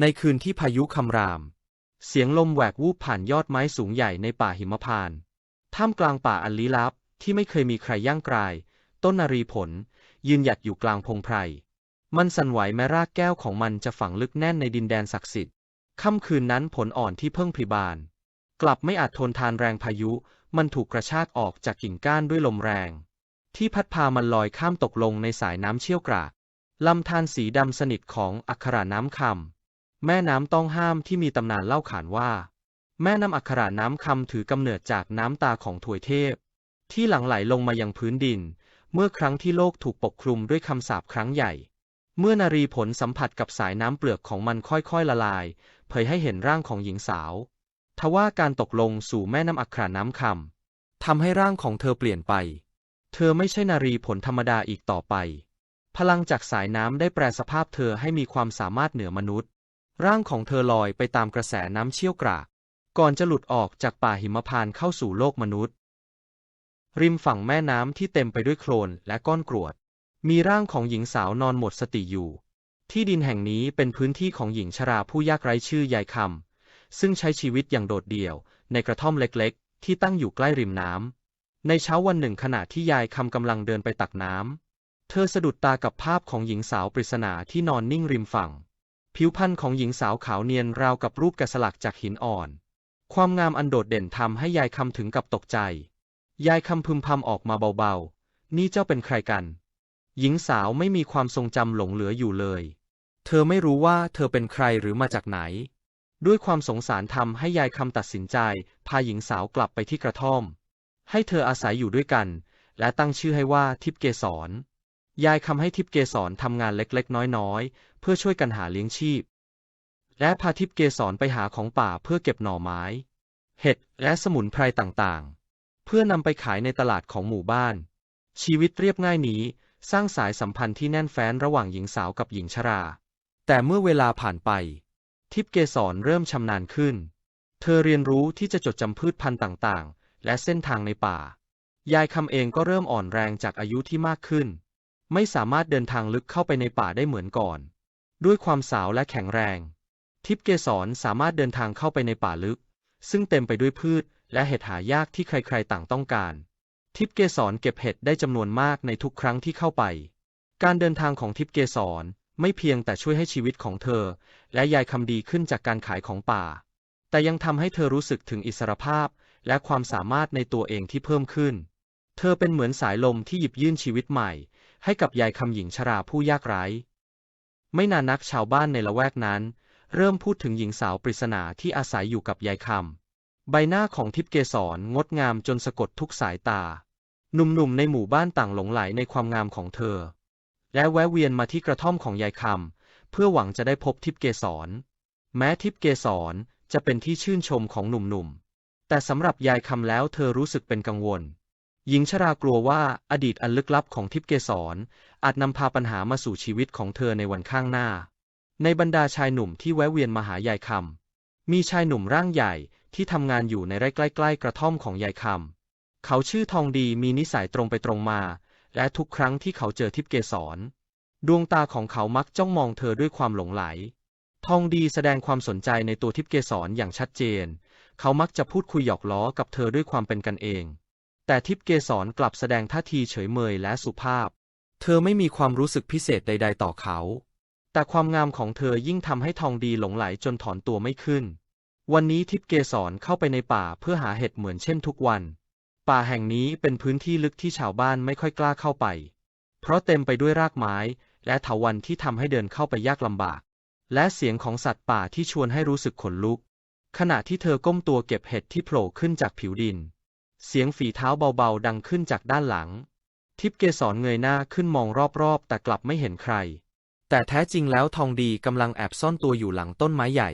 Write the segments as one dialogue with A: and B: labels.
A: ในคืนที่พายุคำราม เสียงลมแหวกวูบผ่านยอดไม้สูงใหญ่ในป่าหิมพานต์ท่ามกลางป่าอันลี้ลับที่ไม่เคยมีใครย่างกราย ต้นนารีผล ยืนหยัดอยู่กลางพงไพร มันสั่นไหวแม้รากแก้วของมันจะฝังลึกแน่นในดินแดนศักดิ์สิทธิ์ค่ำคืนนั้นผลอ่อนที่เพิ่งผลิบาน กลับไม่อาจทนทานแรงพายุ มันถูกกระชากออกจากกิ่งก้านด้วยลมแรง ที่พัดพามันลอยข้ามตกลงในสายน้ำเชี่ยวกรากลำธารสีดำสนิทของอักขระน้ำคำ แม่น้ำต้องห้ามที่มีตำนานเล่าขานว่า แม่น้ำอักขระน้ำคำถือกำเนิดจากน้ำตาของถวยเทพ ที่หลั่งไหลลงมายังพื้นดิน เมื่อครั้งที่โลกถูกปกคลุมด้วยคำสาปครั้งใหญ่ เมื่อนารีผลสัมผัสกับสายน้ำเปลือกของมันค่อยๆละลาย เผยให้เห็นร่างของหญิงสาว ทว่าการตกลงสู่แม่น้ำอักขระน้ำคำทำให้ร่างของเธอเปลี่ยนไป เธอไม่ใช่นารีผลธรรมดาอีกต่อไป พลังจากสายน้ำได้แปลสภาพเธอให้มีความสามารถเหนือมนุษย์ ร่างของเธอลอยไปตามกระแสน้ำเชี่ยวกราก ก่อนจะหลุดออกจากป่าหิมพานต์เข้าสู่โลกมนุษย์ ริมฝั่งแม่น้ำที่เต็มไปด้วยโคลนและก้อนกรวด มีร่างของหญิงสาวนอนหมดสติอยู่ ที่ดินแห่งนี้เป็นพื้นที่ของหญิงชราผู้ยากไร้ชื่อยายคำ ซึ่งใช้ชีวิตอย่างโดดเดี่ยว ในกระท่อมเล็กๆ ที่ตั้งอยู่ใกล้ริมน้ำ ในเช้าวันหนึ่งขณะที่ยายคำกำลังเดินไปตักน้ำ เธอสะดุดตากับภาพของหญิงสาวปริศนาที่นอนนิ่งริมฝั่ง ผิวพรรณของหญิงสาวขาวเนียนราวกับรูปแกะสลักจากหินอ่อน ความงามอันโดดเด่นทำให้ยายคำถึงกับตกใจ ยายคำพึมพำออกมาเบาๆ นี่เจ้าเป็นใครกัน หญิงสาวไม่มีความทรงจำหลงเหลืออยู่เลย เธอไม่รู้ว่าเธอเป็นใครหรือมาจากไหน ด้วยความสงสารทำให้ยายคำตัดสินใจ พาหญิงสาวกลับไปที่กระท่อม ให้เธออาศัยอยู่ด้วยกัน และตั้งชื่อให้ว่าทิพย์เกสร ยายคำให้ทิพย์เกสรทำงานเล็กๆ น้อยๆ เพื่อช่วยกันหาเลี้ยงชีพ และพาทิพย์เกสรไปหาของป่าเพื่อเก็บหน่อไม้ เห็ดและสมุนไพรต่างๆ เพื่อนำไปขายในตลาดของหมู่บ้าน ชีวิตเรียบง่ายนี้สร้างสายสัมพันธ์ที่แน่นแฟ้นระหว่างหญิงสาวกับหญิงชรา แต่เมื่อเวลาผ่านไป ทิพย์เกสรเริ่มชำนาญขึ้น เธอเรียนรู้ที่จะจดจำพืชพันธุ์ต่างๆ และเส้นทางในป่า ยายคำเองก็เริ่มอ่อนแรงจากอายุที่มากขึ้น ไม่สามารถเดินทางลึกเข้าไปในป่าได้เหมือนก่อน ด้วยความสาวและแข็งแรง ทิพเกสรสามารถเดินทางเข้าไปในป่าลึก ซึ่งเต็มไปด้วยพืช และเห็ดหายากที่ใครๆต่างต้องการ ทิพเกสรเก็บเห็ดได้จำนวนมากในทุกครั้งที่เข้าไป การเดินทางของทิพเกสรไม่เพียงแต่ช่วยให้ชีวิตของเธอ และยายคำดีขึ้นจากการขายของป่า แต่ยังทำให้เธอรู้สึกถึงอิสรภาพ และความสามารถในตัวเองที่เพิ่มขึ้น เธอเป็นเหมือนสายลมที่หยิบยื่นชีวิตใหม่ ให้กับยายคำหญิงชราผู้ยากไร้ ไม่นานนักชาวบ้านในละแวกนั้น เริ่มพูดถึงหญิงสาวปริศนาที่อาศัยอยู่กับยายคำ ใบหน้าของทิพย์เกสรงดงามจนสะกดทุกสายตา หนุ่มๆในหมู่บ้านต่างหลงไหลในความงามของเธอ และแวะเวียนมาที่กระท่อมของยายคำ เพื่อหวังจะได้พบทิพย์เกสร แม้ทิพย์เกสรจะเป็นที่ชื่นชมของหนุ่มๆ แต่สำหรับยายคำแล้วเธอรู้สึกเป็นกังวล หญิงชรากลัวว่าอดีตอันลึกลับของทิพย์เกสรอาจนำพาปัญหามาสู่ชีวิตของเธอในวันข้างหน้า ในบรรดาชายหนุ่มที่แวะเวียนมาหายายคำมีชายหนุ่มร่างใหญ่ที่ทำงานอยู่ในไร่ใกล้ ๆ กระท่อมของยายคำเขาชื่อทองดีมีนิสัยตรงไปตรงมา และทุกครั้งที่เขาเจอทิพย์เกสรดวงตาของเขามักจ้องมองเธอด้วยความหลงไหล ทองดีแสดงความสนใจในตัวทิพย์เกสรอย่างชัดเจน เขามักจะพูดคุยหยอกล้อกับเธอด้วยความเป็นกันเอง แต่ทิพย์เกสรกลับแสดงท่าทีเฉยเมยและสุภาพ เธอไม่มีความรู้สึกพิเศษใด ๆ ต่อเขา แต่ความงามของเธอยิ่งทำให้ทองดีหลงไหลจนถอนตัวไม่ขึ้น วันนี้ทิพย์เกสรเข้าไปในป่าเพื่อหาเห็ดเหมือนเช่นทุกวัน ป่าแห่งนี้เป็นพื้นที่ลึกที่ชาวบ้านไม่ค่อยกล้าเข้าไป เพราะเต็มไปด้วยรากไม้ และเถาวัลย์ที่ทำให้เดินเข้าไปยากลำบาก และเสียงของสัตว์ป่าที่ชวนให้รู้สึกขนลุก ขณะที่เธอก้มตัวเก็บเห็ดที่โผล่ขึ้นจากผิวดิน เสียงฝีเท้าเบาๆ ดังขึ้นจากด้านหลัง ทิพย์เกสรเงยหน้าขึ้นมองรอบๆ แต่กลับไม่เห็นใคร แต่แท้จริงแล้วทองดีกำลังแอบซ่อนตัวอยู่หลังต้นไม้ใหญ่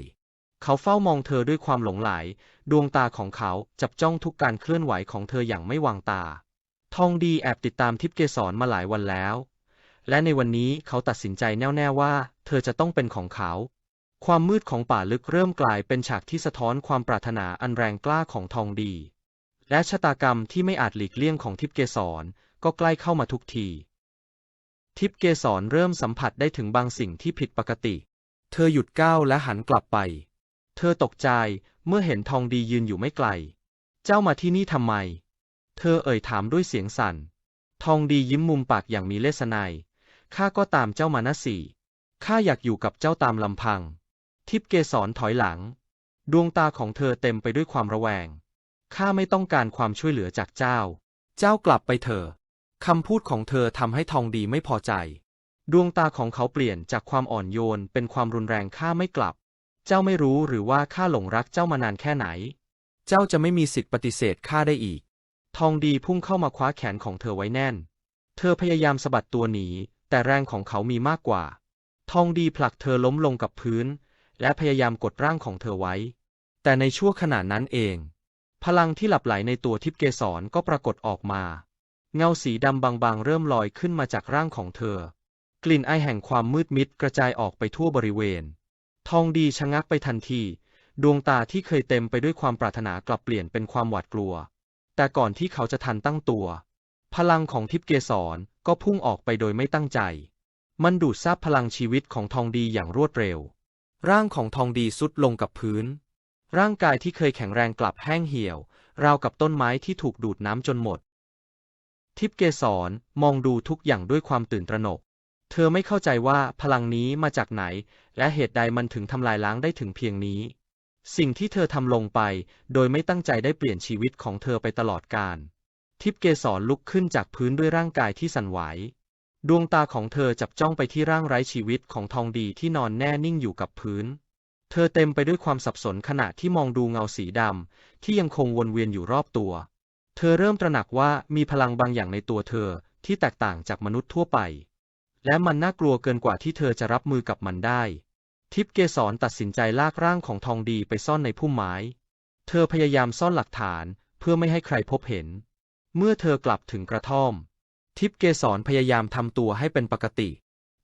A: เขาเฝ้ามองเธอด้วยความหลงไหล ดวงตาของเขาจับจ้องทุกการเคลื่อนไหวของเธออย่างไม่วางตา ทองดีแอบติดตามทิพย์เกสรมาหลายวันแล้ว และในวันนี้เขาตัดสินใจแน่วแน่ว่า เธอจะต้องเป็นของเขาความมืดของป่าลึกเริ่มกลายเป็นฉากที่สะท้อนความปรารถนาอันแรงกล้าของทองดี และชะตากรรมที่ไม่อาจหลีกเลี่ยงของทิพย์เกสรก็ใกล้เข้ามาทุกที ทิพย์เกสรเริ่มสัมผัสได้ถึงบางสิ่งที่ผิดปกติ เธอหยุดก้าวและหันกลับไป เธอตกใจเมื่อเห็นทองดียืนอยู่ไม่ไกล เจ้ามาที่นี่ทำไม เธอเอ่ยถามด้วยเสียงสั่น ทองดียิ้มมุมปากอย่างมีเลสไนยข้าก็ตามเจ้ามานะสี่ข้าอยากอยู่กับเจ้าตามลำพัง ทิพย์เกสรถอยหลัง ดวงตาของเธอเต็มไปด้วยความระแวง ข้าไม่ต้องการความช่วยเหลือจากเจ้า เจ้ากลับไปเถอะคำพูดของเธอทำให้ทองดีไม่พอใจ ดวงตาของเขาเปลี่ยนจากความอ่อนโยนเป็นความรุนแรงข้าไม่กลับ เจ้าไม่รู้หรือว่าข้าหลงรักเจ้ามานานแค่ไหน เจ้าจะไม่มีสิทธิ์ปฏิเสธข้าได้อีก ทองดีพุ่งเข้ามาคว้าแขนของเธอไว้แน่น เธอพยายามสะบัดตัวหนี แต่แรงของเขามีมากกว่า ทองดีผลักเธอล้มลงกับพื้น และพยายามกดร่างของเธอไว้ แต่ในชั่วขณะนั้นเอง พลังที่หลับไหลในตัวทิพย์เกสรก็ปรากฏออกมา เงาสีดำบางๆ เริ่มลอยขึ้นมาจากร่างของเธอ กลิ่นไอแห่งความมืดมิดกระจายออกไปทั่วบริเวณ ทองดีชะงักไปทันที ดวงตาที่เคยเต็มไปด้วยความปรารถนากลับเปลี่ยนเป็นความหวาดกลัว แต่ก่อนที่เขาจะทันตั้งตัว พลังของทิพย์เกสรก็พุ่งออกไปโดยไม่ตั้งใจ มันดูดซับพลังชีวิตของทองดีอย่างรวดเร็ว ร่างของทองดีสุดลงกับพื้น ร่างกายที่เคยแข็งแรงกลับแห้งเหี่ยว ราวกับต้นไม้ที่ถูกดูดน้ำจนหมด ทิพย์เกสรมองดูทุกอย่างด้วยความตื่นตระหนก เธอไม่เข้าใจว่าพลังนี้มาจากไหน และเหตุใดมันถึงทำลายล้างได้ถึงเพียงนี้ สิ่งที่เธอทำลงไป โดยไม่ตั้งใจได้เปลี่ยนชีวิตของเธอไปตลอดกาลทิพย์เกสรลุกขึ้นจากพื้นด้วยร่างกายที่สั่นไหว ดวงตาของเธอจับจ้องไปที่ร่างไร้ชีวิตของทองดีที่นอนแน่นิ่งอยู่กับพื้น เธอเต็มไปด้วยความสับสนขณะที่มองดูเงาสีดำที่ยังคงวนเวียนอยู่รอบตัว เธอเริ่มตระหนักว่ามีพลังบางอย่างในตัวเธอที่แตกต่างจากมนุษย์ทั่วไป และมันน่ากลัวเกินกว่าที่เธอจะรับมือกับมันได้ ทิพเกสรตัดสินใจลากร่างของทองดีไปซ่อนในพุ่มไม้ เธอพยายามซ่อนหลักฐานเพื่อไม่ให้ใครพบเห็น เมื่อเธอกลับถึงกระท่อม ทิพเกสรพยายามทำตัวให้เป็นปกติ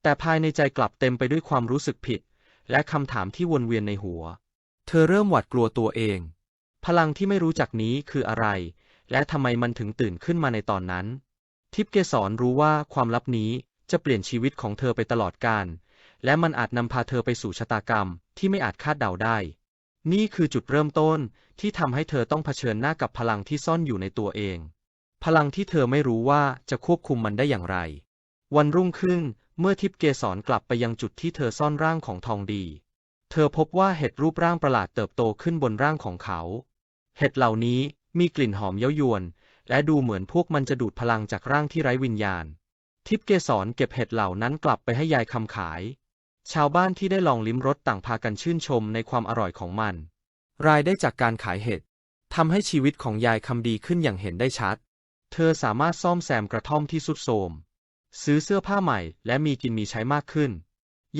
A: แต่ภายในใจกลับเต็มไปด้วยความรู้สึกผิด และคำถามที่วนเวียนในหัว เธอเริ่มหวาดกลัวตัวเอง พลังที่ไม่รู้จักนี้คืออะไร และทำไมมันถึงตื่นขึ้นมาในตอนนั้น ทิพเกสรรู้ว่าความลับนี้จะเปลี่ยนชีวิตของเธอไปตลอดกาลและมันอาจนำพาเธอไปสู่ชะตากรรมที่ไม่อาจคาดเดาได้ นี่คือจุดเริ่มต้นที่ทำให้เธอต้องเผชิญหน้ากับพลังที่ซ่อนอยู่ในตัวเอง พลังที่เธอไม่รู้ว่าจะควบคุมมันได้อย่างไร วันรุ่งขึ้น เมื่อทิพย์เกสรกลับไปยังจุดที่เธอซ่อนร่างของทองดี เธอพบว่าเห็ดรูปร่างประหลาดเติบโตขึ้นบนร่างของเขา เห็ดเหล่านี้มีกลิ่นหอมเย้ายวน และดูเหมือนพวกมันจะดูดพลังจากร่างที่ไร้วิญญาณ ทิพย์เกสรเก็บเห็ดเหล่านั้นกลับไปให้ยายคำขาย ชาวบ้านที่ได้ลองลิ้มรสต่างพากันชื่นชมในความอร่อยของมัน รายได้จากการขายเห็ดทำให้ชีวิตของยายคำดีขึ้นอย่างเห็นได้ชัด เธอสามารถซ่อมแซมกระท่อมที่สุดโทรม ซื้อเสื้อผ้าใหม่ และมีกินมีใช้มากขึ้น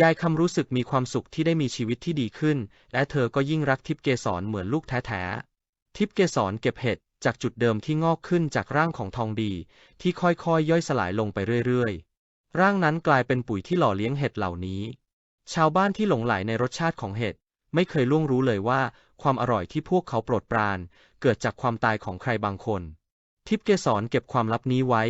A: ยายคำรู้สึกมีความสุขที่ได้มีชีวิตที่ดีขึ้น และเธอก็ยิ่งรักทิพย์เกสรเหมือนลูกแท้ๆ ทิพย์เกสรเก็บเห็ดจากจุดเดิมที่งอกขึ้นจากร่างของทองดี ที่ค่อยๆยย่อยสลายลงไปเรื่อยๆ ร่างนั้นกลายเป็นปุ๋ยที่หล่อเลี้ยงเห็ดเหล่านี้ ชาวบ้านที่หลงไหลในรสชาติของเห็ดไม่เคยล่วงรู้เลยว่า ความอร่อยที่พวกเขาโปรดปราน เกิดจากความตายของใครบางคน ทิพย์เกสรเก็บความลับนี้ไว้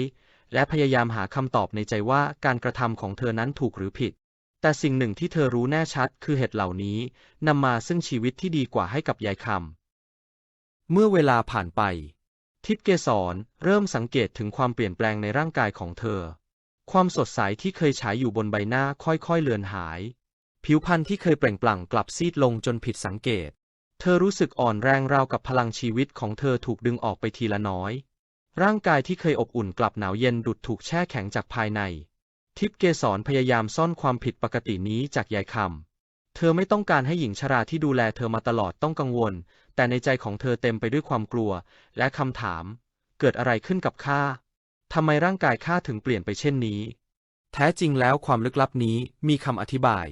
A: และพยายามหาคำตอบในใจว่าการกระทำของเธอนั้นถูกหรือผิด แต่สิ่งหนึ่งที่เธอรู้แน่ชัดคือเห็ดเหล่านี้นำมาซึ่งชีวิตที่ดีกว่าให้กับยายคำ เมื่อเวลาผ่านไป ทิพเกสรเริ่มสังเกตถึงความเปลี่ยนแปลงในร่างกายของเธอ ความสดใสที่เคยฉายอยู่บนใบหน้าค่อยๆเลือนหาย ผิวพรรณที่เคยเปล่งปลั่งกลับซีดลงจนผิดสังเกต เธอรู้สึกอ่อนแรงราวกับพลังชีวิตของเธอถูกดึงออกไปทีละน้อย ร่างกายที่เคยอบอุ่นกลับหนาวเย็นดุดถูกแช่แข็งจากภายใน ทิพเกสรพยายามซ่อนความผิดปกตินี้จากยายคำ เธอไม่ต้องการให้หญิงชราที่ดูแลเธอมาตลอดต้องกังวล แต่ในใจของเธอเต็มไปด้วยความกลัว และคำถาม เกิดอะไรขึ้นกับข้าทำไมร่างกายข้าถึงเปลี่ยนไปเช่นนี้ แท้จริงแล้วความลึกลับนี้มีคำอธิบาย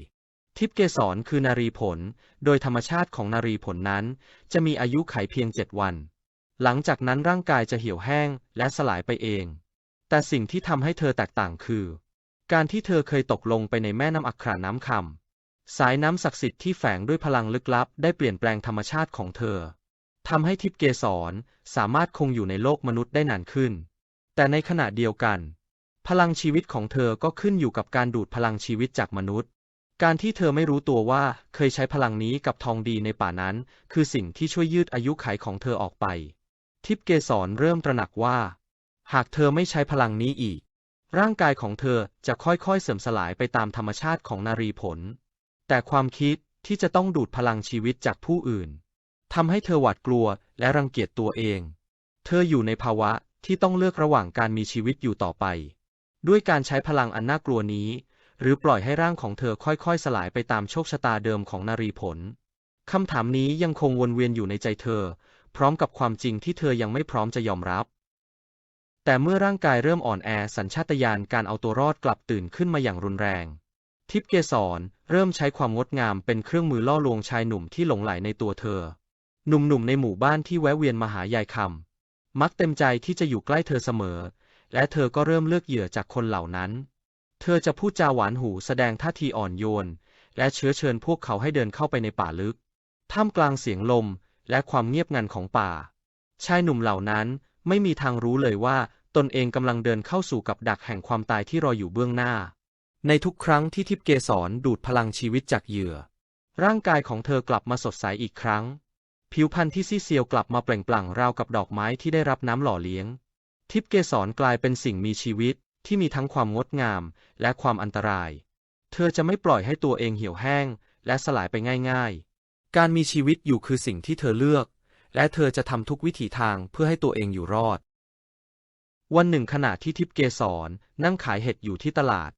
A: ทิพเกสรคือนารีผล โดยธรรมชาติของนารีผลนั้น จะมีอายุไขเพียงเจ็ดวัน หลังจากนั้นร่างกายจะเหี่ยวแห้งและสลายไปเอง แต่สิ่งที่ทำให้เธอแตกต่างคือ การที่เธอเคยตกลงไปในแม่น้ำอัคราน้ำคำสายน้ำศักดิ์สิทธิ์ที่แฝงด้วยพลังลึกลับ ได้เปลี่ยนแปลงธรรมชาติของเธอทำให้ทิพย์เกสรสามารถคงอยู่ในโลกมนุษย์ได้นานขึ้น แต่ในขณะเดียวกัน พลังชีวิตของเธอก็ขึ้นอยู่กับการดูดพลังชีวิตจากมนุษย์ การที่เธอไม่รู้ตัวว่าเคยใช้พลังนี้กับทองดีในป่านั้น คือสิ่งที่ช่วยยืดอายุขัยของเธอออกไป ทิพย์เกสรเริ่มตระหนักว่า หากเธอไม่ใช้พลังนี้อีก ร่างกายของเธอจะค่อยๆเสื่อมสลายไปตามธรรมชาติของนารีผล แต่ความคิดที่จะต้องดูดพลังชีวิตจากผู้อื่นทำให้เธอหวาดกลัวและรังเกียจตัวเอง เธออยู่ในภาวะที่ต้องเลือกระหว่างการมีชีวิตอยู่ต่อไป ด้วยการใช้พลังอันน่ากลัวนี้ หรือปล่อยให้ร่างของเธอค่อยๆ สลายไปตามโชคชะตาเดิมของนารีผลคำถามนี้ยังคงวนเวียนอยู่ในใจเธอ พร้อมกับความจริงที่เธอยังไม่พร้อมจะยอมรับ แต่เมื่อร่างกายเริ่มอ่อนแอสัญชาตญาณการเอาตัวรอดกลับตื่นขึ้นมาอย่างรุนแรง ทิพย์เกสรเริ่มใช้ความงดงามเป็นเครื่องมือล่อลวงชายหนุ่มที่หลงไหลในตัวเธอ หนุ่มๆในหมู่บ้านที่แวะเวียนมาหายายคำมักเต็มใจที่จะอยู่ใกล้เธอเสมอ และเธอก็เริ่มเลือกเหยื่อจากคนเหล่านั้น เธอจะพูดจาหวานหูแสดงท่าทีอ่อนโยน และเชื้อเชิญพวกเขาให้เดินเข้าไปในป่าลึกท่ามกลางเสียงลม และความเงียบงันของป่า ชายหนุ่มเหล่านั้นไม่มีทางรู้เลยว่าตนเองกำลังเดินเข้าสู่กับดักแห่งความตายที่รออยู่เบื้องหน้า ในทุกครั้งที่ทิพย์เกสรดูดพลังชีวิตจากเหยื่อ ร่างกายของเธอกลับมาสดใสอีกครั้ง ผิวพรรณที่ซีเซียวกลับมาเปล่งปลั่งราวกับดอกไม้ที่ได้รับน้ำหล่อเลี้ยง ทิพย์เกสรกลายเป็นสิ่งมีชีวิตที่มีทั้งความงดงามและความอันตราย เธอจะไม่ปล่อยให้ตัวเองเหี่ยวแห้งและสลายไปง่ายๆ การมีชีวิตอยู่คือสิ่งที่เธอเลือก และเธอจะทำทุกวิถีทางเพื่อให้ตัวเองอยู่รอด วันหนึ่งขณะที่ทิพย์เกสรนั่งขายเห็ดอยู่ที่ตลาด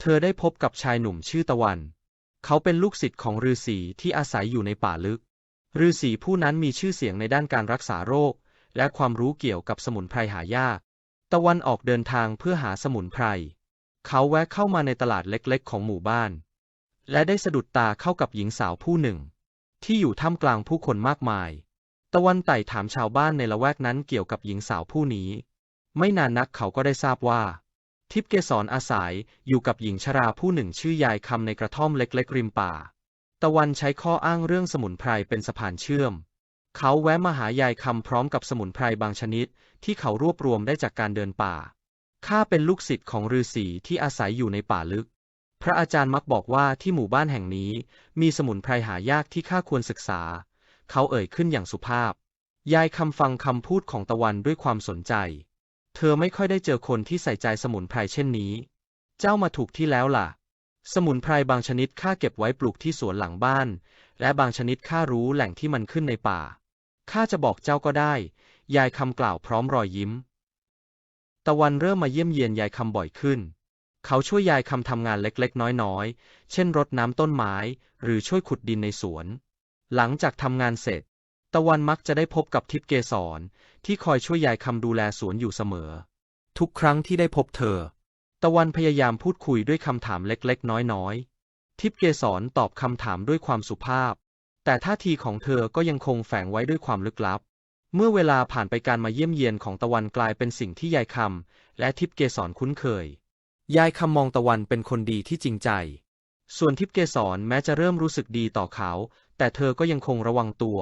A: เธอได้พบกับชายหนุ่มชื่อตะวัน เขาเป็นลูกศิษย์ของฤาษีที่อาศัยอยู่ในป่าลึกฤาษีผู้นั้นมีชื่อเสียงในด้านการรักษาโรค และความรู้เกี่ยวกับสมุนไพรหายาก ตะวันออกเดินทางเพื่อหาสมุนไพร เขาแวะเข้ามาในตลาดเล็กๆ ของหมู่บ้าน และได้สะดุดตาเข้ากับหญิงสาวผู้หนึ่ง ที่อยู่ท่ามกลางผู้คนมากมาย ตะวันไต่ถามชาวบ้านในละแวกนั้นเกี่ยวกับหญิงสาวผู้นี้ ไม่นานนักเขาก็ได้ทราบว่า ทิพย์เกสรอาศัยอยู่กับหญิงชราผู้หนึ่งชื่อยายคำในกระท่อมเล็กๆริมป่า ตะวันใช้ข้ออ้างเรื่องสมุนไพรเป็นสะพานเชื่อม เขาแวะมาหายายคำพร้อมกับสมุนไพรบางชนิด ที่เขารวบรวมได้จากการเดินป่าข้าเป็นลูกศิษย์ของฤาษีที่อาศัยอยู่ในป่าลึก พระอาจารย์มักบอกว่าที่หมู่บ้านแห่งนี้ มีสมุนไพรหายากที่ข้าควรศึกษา เขาเอ่ยขึ้นอย่างสุภาพ ยายคำฟังคำพูดของตะวันด้วยความสนใจ เธอไม่ค่อยได้เจอคนที่ใส่ใจสมุนไพรเช่นนี้ เจ้ามาถูกที่แล้วล่ะ สมุนไพรบางชนิดข้าเก็บไว้ปลูกที่สวนหลังบ้าน และบางชนิดข้ารู้แหล่งที่มันขึ้นในป่า ข้าจะบอกเจ้าก็ได้ ยายคำกล่าวพร้อมรอยยิ้ม ตะวันเริ่มมาเยี่ยมเยียนยายคำบ่อยขึ้น เขาช่วยยายคำทำงานเล็กๆ น้อยๆ เช่นรดน้ำต้นไม้ หรือช่วยขุดดินในสวน หลังจากทำงานเสร็จ ตะวันมักจะได้พบกับทิพย์เกสรที่คอยช่วยยายคำดูแลสวนอยู่เสมอ ทุกครั้งที่ได้พบเธอ ตะวันพยายามพูดคุยด้วยคำถามเล็กๆ น้อยๆ ทิพย์เกสรตอบคำถามด้วยความสุภาพ แต่ท่าทีของเธอก็ยังคงแฝงไว้ด้วยความลึกลับเมื่อเวลาผ่านไปการมาเยี่ยมเยียนของตะวันกลายเป็นสิ่งที่ยายคำและทิพย์เกสรคุ้นเคย ยายคำมองตะวันเป็นคนดีที่จริงใจ ส่วนทิพย์เกสรแม้จะเริ่มรู้สึกดีต่อเขา แต่เธอก็ยังคงระวังตัว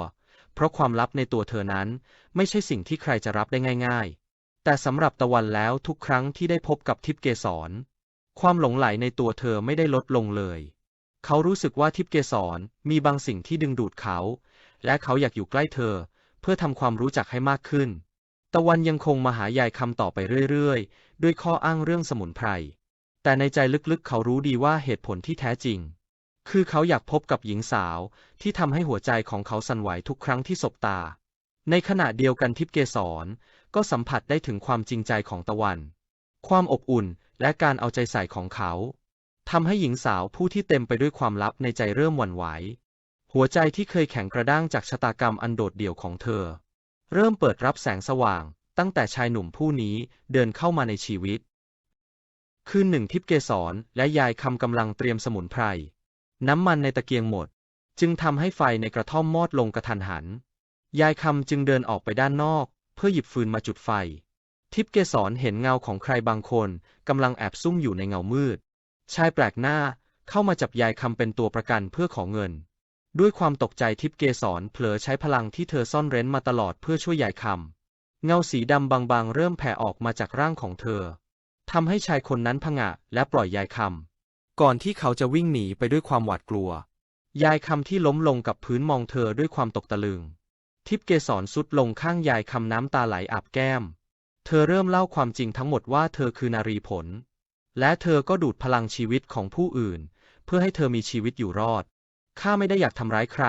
A: เพราะความลับในตัวเธอนั้น ไม่ใช่สิ่งที่ใครจะรับได้ง่าย ๆ แต่สำหรับตะวันแล้วทุกครั้งที่ได้พบกับทิพย์เกสร ความหลงไหลในตัวเธอไม่ได้ลดลงเลย เขารู้สึกว่าทิพย์เกสรมีบางสิ่งที่ดึงดูดเขา และเขาอยากอยู่ใกล้เธอ เพื่อทำความรู้จักให้มากขึ้น ตะวันยังคงมาหายายคำต่อไปเรื่อยๆ ด้วยข้ออ้างเรื่องสมุนไพร แต่ในใจลึกๆ เขารู้ดีว่าเหตุผลที่แท้จริง คือเขาอยากพบกับหญิงสาวที่ทำให้หัวใจของเขาสั่นไหวทุกครั้งที่สบตา ในขณะเดียวกันทิพย์เกสรก็สัมผัสได้ถึงความจริงใจของตะวัน ความอบอุ่นและการเอาใจใส่ของเขาทำให้หญิงสาวผู้ที่เต็มไปด้วยความลับในใจเริ่มหวั่นไหว หัวใจที่เคยแข็งกระด้างจากชะตากรรมอันโดดเดี่ยวของเธอ เริ่มเปิดรับแสงสว่าง ตั้งแต่ชายหนุ่มผู้นี้เดินเข้ามาในชีวิต คืนหนึ่งทิพย์เกสรและยายคำกำลังเตรียมสมุนไพร น้ำมันในตะเกียงหมด จึงทำให้ไฟในกระท่อมมอดลงกระทันหัน ยายคำจึงเดินออกไปด้านนอก เพื่อหยิบฟืนมาจุดไฟ ทิพย์เกสรเห็นเงาของใครบางคนกำลังแอบซุ่มอยู่ในเงามืด ชายแปลกหน้าเข้ามาจับยายคำเป็นตัวประกันเพื่อขอเงิน ด้วยความตกใจทิพย์เกสรเผลอใช้พลังที่เธอซ่อนเร้นมาตลอดเพื่อช่วยยายคำ เงาสีดำบางๆ เริ่มแผ่ออกมาจากร่างของเธอทำให้ชายคนนั้นผงะและปล่อยยายคำ ก่อนที่เขาจะวิ่งหนีไปด้วยความหวาดกลัว ยายคำที่ล้มลงกับพื้นมองเธอด้วยความตกตะลึง ทิพย์เกสรสุดลงข้างยายคำน้ำตาไหลอาบแก้ม เธอเริ่มเล่าความจริงทั้งหมดว่าเธอคือนารีผล และเธอก็ดูดพลังชีวิตของผู้อื่น เพื่อให้เธอมีชีวิตอยู่รอด ข้าไม่ได้อยากทำร้ายใคร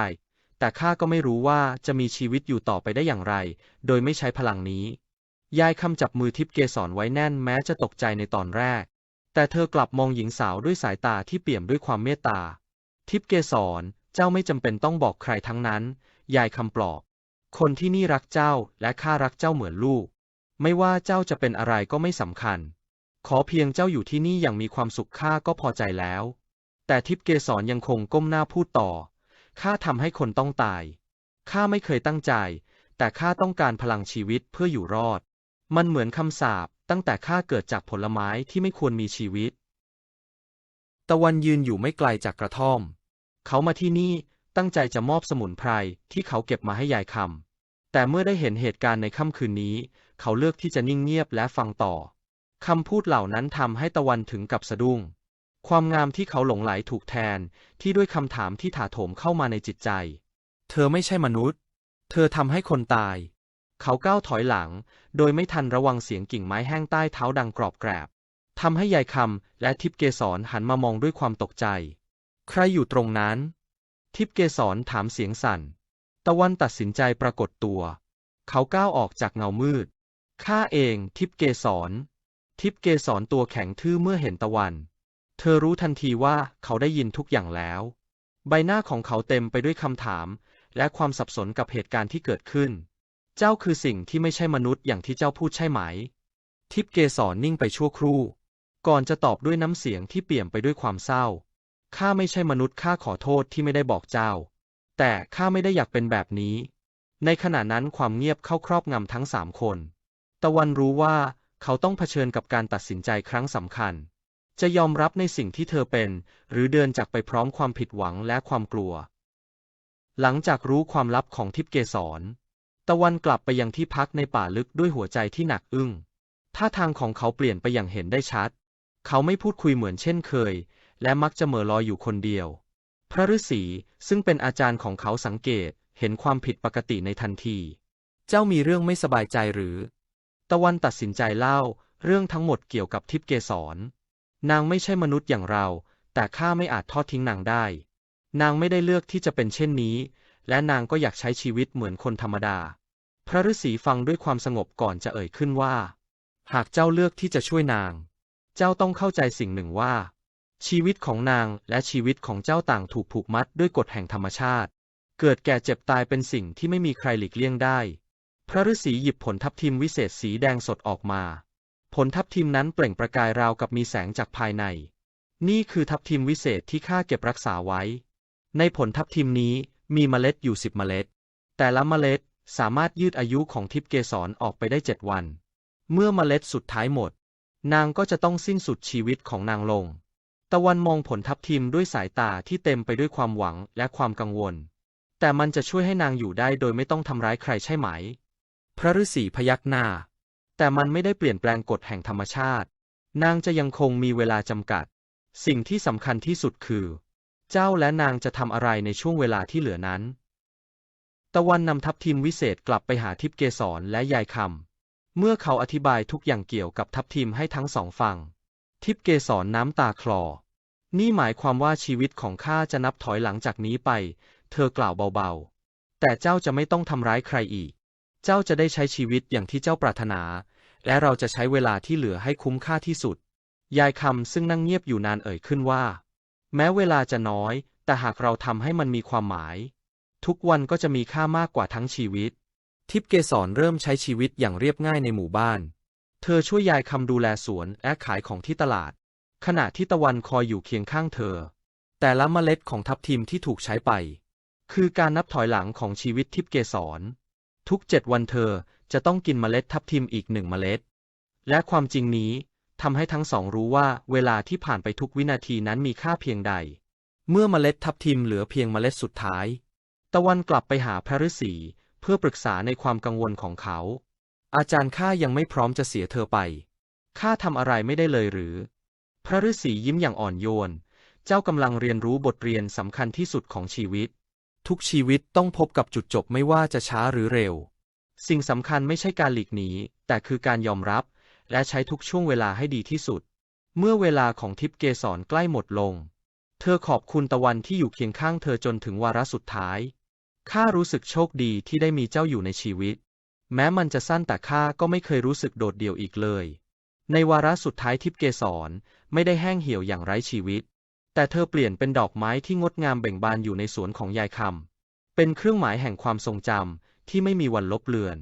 A: แต่ข้าก็ไม่รู้ว่าจะมีชีวิตอยู่ต่อไปได้อย่างไร โดยไม่ใช้พลังนี้ ยายคำจับมือทิพย์เกสรไว้แน่นแม้จะตกใจในตอนแรก แต่เธอกลับมองหญิงสาวด้วยสายตาที่เปี่ยมด้วยความเมตตา ทิพย์เกสรเจ้าไม่จำเป็นต้องบอกใครทั้งนั้น ยายคำปลอบ คนที่นี่รักเจ้าและข้ารักเจ้าเหมือนลูก ไม่ว่าเจ้าจะเป็นอะไรก็ไม่สำคัญ ขอเพียงเจ้าอยู่ที่นี่อย่างมีความสุขข้าก็พอใจแล้ว แต่ทิพย์เกสรยังคงก้มหน้าพูดต่อ ข้าทำให้คนต้องตาย ข้าไม่เคยตั้งใจ แต่ข้าต้องการพลังชีวิตเพื่ออยู่รอด มันเหมือนคำสาปตั้งแต่ข้าเกิดจากผลไม้ที่ไม่ควรมีชีวิต ตะวันยืนอยู่ไม่ไกลจากกระท่อม เขามาที่นี่ตั้งใจจะมอบสมุนไพรที่เขาเก็บมาให้ยายคำ แต่เมื่อได้เห็นเหตุการณ์ในค่ำคืนนี้ เขาเลือกที่จะนิ่งเงียบและฟังต่อ คำพูดเหล่านั้นทำให้ตะวันถึงกับสะดุ้ง ความงามที่เขาหลงไหลถูกแทนที่ด้วยคำถามที่ถาโถมเข้ามาในจิตใจ เธอไม่ใช่มนุษย์ เธอทำให้คนตาย เขาก้าวถอยหลัง โดยไม่ทันระวังเสียงกิ่งไม้แห้งใต้เท้าดังกรอบแกรบทำให้ยายคำและทิพย์เกสรหันมามองด้วยความตกใจ ใครอยู่ตรงนั้น ทิพย์เกสรถามเสียงสั่น ตะวันตัดสินใจปรากฏตัว เขาก้าวออกจากเงามืดข้าเองทิพย์เกสรทิพย์เกสรตัวแข็งทื่อเมื่อเห็นตะวัน ธอรู้ทันทีว่าเขาได้ยินทุกอย่างแล้ว ใบหน้าของเขาเต็มไปด้วยคำถาม และความสับสนกับเหตุการณ์ที่เกิดขึ้น เจ้าคือสิ่งที่ไม่ใช่มนุษย์อย่างที่เจ้าพูดใช่ไหม ทิพเกสรนิ่งไปชั่วครู่ ก่อนจะตอบด้วยน้ำเสียงที่เปี่ยมไปด้วยความเศร้า ข้าไม่ใช่มนุษย์ข้าขอโทษที่ไม่ได้บอกเจ้า แต่ข้าไม่ได้อยากเป็นแบบนี้ ในขณะนั้นความเงียบเข้าครอบงำทั้งสามคน ตะวันรู้ว่าเขาต้องเผชิญกับการตัดสินใจครั้งสำคัญ จะยอมรับในสิ่งที่เธอเป็น หรือเดินจากไปพร้อมความผิดหวังและความกลัว หลังจากรู้ความลับของทิพเกสร ตะวันกลับไปยังที่พักในป่าลึกด้วยหัวใจที่หนักอึ้งท่าทางของเขาเปลี่ยนไปอย่างเห็นได้ชัด เขาไม่พูดคุยเหมือนเช่นเคย และมักจะเหม่อลอยอยู่คนเดียว พระฤาษีซึ่งเป็นอาจารย์ของเขาสังเกตเห็นความผิดปกติในทันที เจ้ามีเรื่องไม่สบายใจหรือ ตะวันตัดสินใจเล่า เรื่องทั้งหมดเกี่ยวกับทิพเกสร นางไม่ใช่มนุษย์อย่างเรา แต่ข้าไม่อาจทอดทิ้งนางได้ นางไม่ได้เลือกที่จะเป็นเช่นนี้ และนางก็อยากใช้ชีวิตเหมือนคนธรรมดา พระฤาษีฟังด้วยความสงบก่อนจะเอ่ยขึ้นว่า หากเจ้าเลือกที่จะช่วยนาง เจ้าต้องเข้าใจสิ่งหนึ่งว่า ชีวิตของนางและชีวิตของเจ้าต่างถูกผูกมัดด้วยกฎแห่งธรรมชาติ เกิดแก่เจ็บตายเป็นสิ่งที่ไม่มีใครหลีกเลี่ยงได้ พระฤาษีหยิบผลทับทิมวิเศษสีแดงสดออกมา ผลทับทิมนั้นเปล่งประกายราวกับมีแสงจากภายใน นี่คือทับทิมวิเศษที่ข้าเก็บรักษาไว้ ในผลทับทิมนี้มีเมล็ดอยู่สิบเมล็ด แต่ละเมล็ดสามารถยืดอายุของทิพย์เกสรออกไปได้เจ็ดวัน เมื่อเมล็ดสุดท้ายหมด นางก็จะต้องสิ้นสุดชีวิตของนางลง ตะวันมองผลทับทิมด้วยสายตาที่เต็มไปด้วยความหวังและความกังวล แต่มันจะช่วยให้นางอยู่ได้โดยไม่ต้องทำร้ายใครใช่ไหม พระฤาษีพยักหน้า แต่มันไม่ได้เปลี่ยนแปลงกฎแห่งธรรมชาติ นางจะยังคงมีเวลาจำกัด สิ่งที่สำคัญที่สุดคือ เจ้าและนางจะทำอะไรในช่วงเวลาที่เหลือนั้น ตะวันนำทัพทีมวิเศษกลับไปหาทิพย์เกสรและยายคำ เมื่อเขาอธิบายทุกอย่างเกี่ยวกับทัพทีมให้ทั้งสองฟัง ทิพย์เกสรน้ำตาคลอ นี่หมายความว่าชีวิตของข้าจะนับถอยหลังจากนี้ไป เธอกล่าวเบาๆ แต่เจ้าจะไม่ต้องทำร้ายใครอีก เจ้าจะได้ใช้ชีวิตอย่างที่เจ้าปรารถนา และเราจะใช้เวลาที่เหลือให้คุ้มค่าที่สุด ยายคำซึ่งนั่งเงียบอยู่นานเอ่ยขึ้นว่า แม้เวลาจะน้อย แต่หากเราทำให้มันมีความหมาย ทุกวันก็จะมีค่ามากกว่าทั้งชีวิต ทิพย์เกสรเริ่มใช้ชีวิตอย่างเรียบง่ายในหมู่บ้าน เธอช่วยยายคำดูแลสวนและขายของที่ตลาด ขณะที่ตะวันคอยอยู่เคียงข้างเธอ แต่ละเมล็ดของทัพทีมที่ถูกใช้ไป คือการนับถอยหลังของชีวิตทิพย์เกสรทุกเจ็ดวันเธอ จะต้องกินเมล็ดทับทิมอีกหนึ่งเมล็ด และความจริงนี้ทำให้ทั้งสองรู้ว่าเวลาที่ผ่านไปทุกวินาทีนั้นมีค่าเพียงใด เมื่อเมล็ดทับทิมเหลือเพียงเมล็ดสุดท้าย ตะวันกลับไปหาพระฤาษีเพื่อปรึกษาในความกังวลของเขา อาจารย์ข้ายังไม่พร้อมจะเสียเธอไป ข้าทำอะไรไม่ได้เลยหรือ พระฤาษียิ้มอย่างอ่อนโยน เจ้ากำลังเรียนรู้บทเรียนสำคัญที่สุดของชีวิต ทุกชีวิตต้องพบกับจุดจบไม่ว่าจะช้าหรือเร็ว สิ่งสำคัญไม่ใช่การหลีกหนี แต่คือการยอมรับ และใช้ทุกช่วงเวลาให้ดีที่สุด เมื่อเวลาของทิพย์เกสรใกล้หมดลง เธอขอบคุณตะวันที่อยู่เคียงข้างเธอจนถึงวาระสุดท้าย ข้ารู้สึกโชคดีที่ได้มีเจ้าอยู่ในชีวิต แม้มันจะสั้นแต่ข้าก็ไม่เคยรู้สึกโดดเดี่ยวอีกเลย ในวาระสุดท้ายทิพย์เกสรไม่ได้แห้งเหี่ยวอย่างไร้ชีวิต แต่เธอเปลี่ยนเป็นดอกไม้ที่งดงามเบ่งบานอยู่ในสวนของยายคำเป็นเครื่องหมายแห่งความทรงจำ ที่ไม่มีวันลบเลือน